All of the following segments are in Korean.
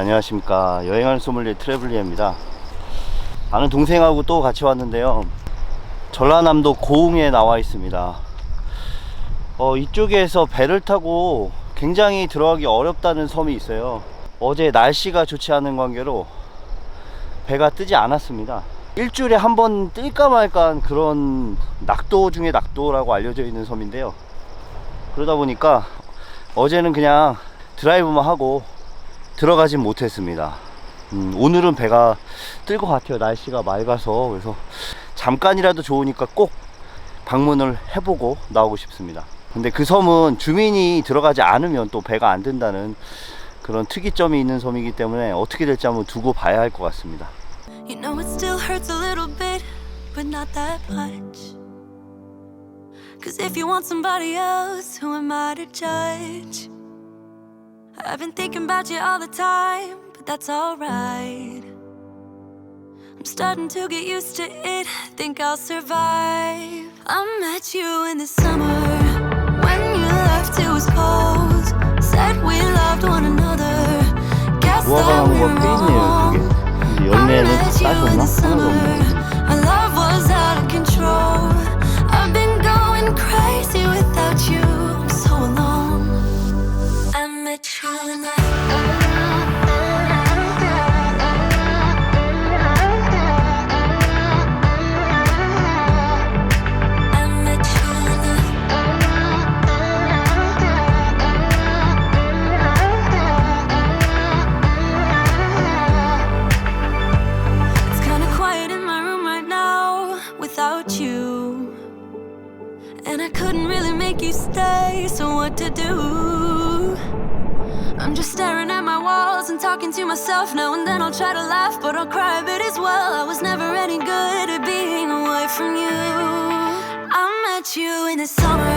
네, 안녕하십니까. 여행하는 소믈리에 트래블리어입니다. 아는 동생하고 또 같이 왔는데요. 전라남도 고흥에 나와 있습니다. 어, 이쪽에서 배를 타고 굉장히 들어가기 어렵다는 섬이 있어요. 어제 날씨가 좋지 않은 관계로 배가 뜨지 않았습니다. 일주일에 한 번 뜰까 말까 한 그런 낙도 중에 낙도라고 알려져 있는 섬인데요. 그러다 보니까 어제는 그냥 드라이브만 하고 들어가진 못했습니다. 음, 오늘은 배가 뜰 것 같아요. 날씨가 맑아서 그래서 잠깐이라도 좋으니까 꼭 방문을 해보고 나오고 싶습니다. 근데 그 섬은 주민이 들어가지 않으면 또 배가 안 든다는 그런 특이점이 있는 섬이기 때문에 어떻게 될지 한번 두고 봐야 할 것 같습니다. You know it still hurts a little bit, but not that much. Cause if you want somebody else, who am I to judge? I've been thinking about you all the time, but that's alright. I'm starting to get used to it, think I'll survive. I met you in the summer. When you left, it was cold. Said we loved one another. Guess that. I met you in the summer. And I couldn't really make you stay, so what to do? I'm just staring at my walls and talking to myself now and then I'll try to laugh, but I'll cry a bit as well. I was never any good at being away from you. I met you in the summer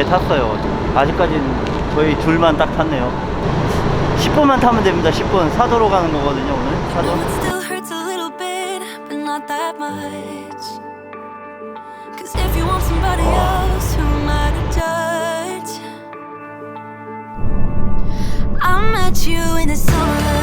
배에 탔어요. 아직까지는 저희 둘만 딱 탔네요. 10분만 타면 됩니다. 10분. 사도로 가는 거거든요, 오늘. 사도. I met you in the summer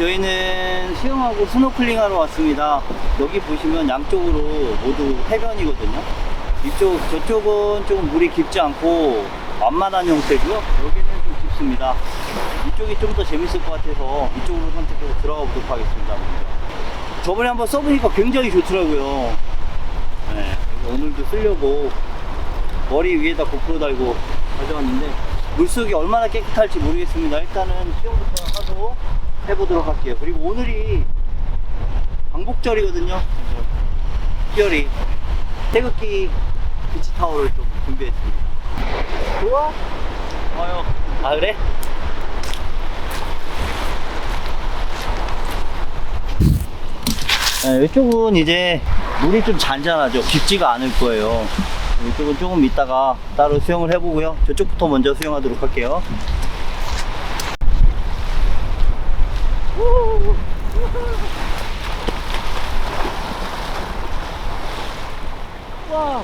저희는 수영하고 스노클링 하러 왔습니다. 여기 보시면 양쪽으로 모두 해변이거든요. 이쪽, 저쪽은 조금 물이 깊지 않고 완만한 형태고요. 여기는 좀 깊습니다. 이쪽이 좀 더 재밌을 것 같아서 이쪽으로 선택해서 들어가 보도록 하겠습니다. 저번에 한번 써보니까 굉장히 좋더라고요. 네, 오늘도 쓰려고 머리 위에다 고프로 달고 가져왔는데 물속이 얼마나 깨끗할지 모르겠습니다. 일단은 수영부터 하고 해보도록 할게요. 그리고 오늘이 광복절이거든요. 특별히 태극기 비치 타월을 좀 준비했습니다. 좋아? 좋아요. 아 그래? 네, 이쪽은 이제 물이 좀 잔잔하죠. 깊지가 않을 거예요. 이쪽은 조금 있다가 따로 수영을 해보고요. 저쪽부터 먼저 수영하도록 할게요. 와.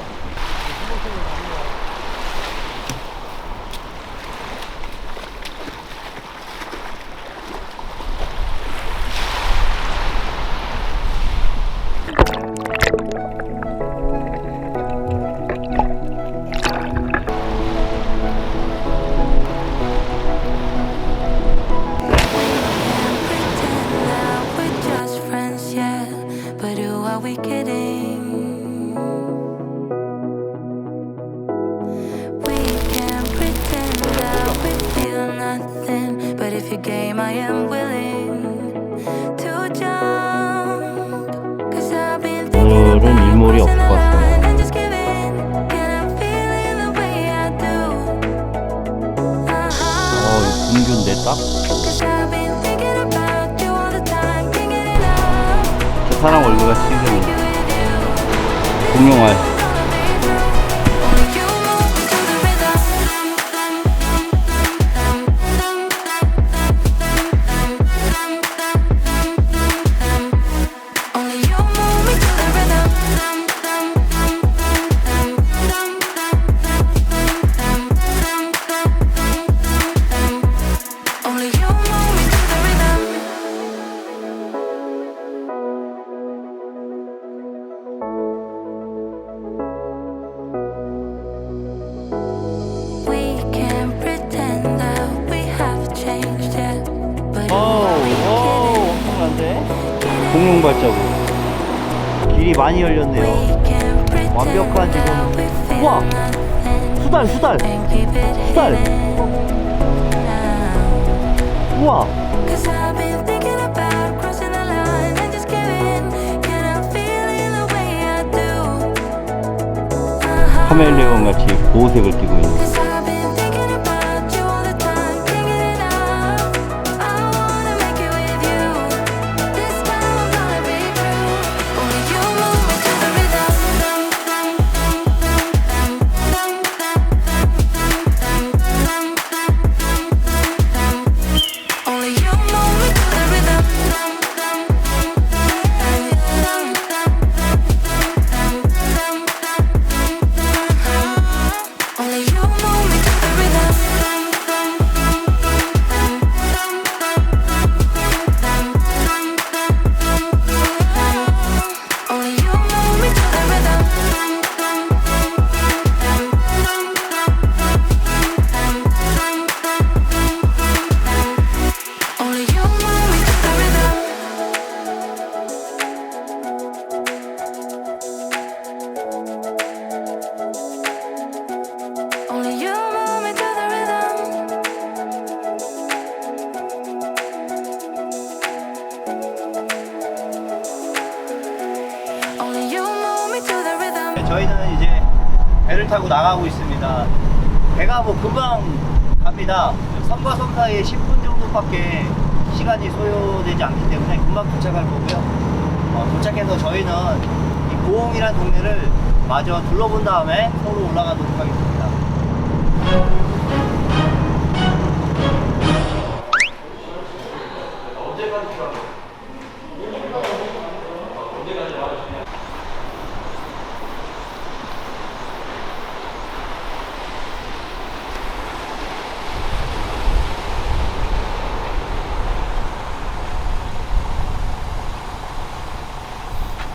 Crossing 없을 것 같아요. 어, 분규인데 딱? 저 사람 얼굴가 지금. 공룡알. 공룡 발자국. 길이 많이 열렸네요. 완벽한 지금- 우와! 수달, 수달! 수달! 우와! Uh-huh. 카멜레온 같이 보호색을 띠고 있는. 배를 타고 나가고 있습니다. 배가 뭐 금방 갑니다. 섬과 섬 사이에 10분 정도밖에 시간이 소요되지 않기 때문에 금방 도착할 거고요. 어, 도착해서 저희는 이 고흥이란 동네를 마저 둘러본 다음에 서로 올라가도록 하겠습니다. 언제까지 가요?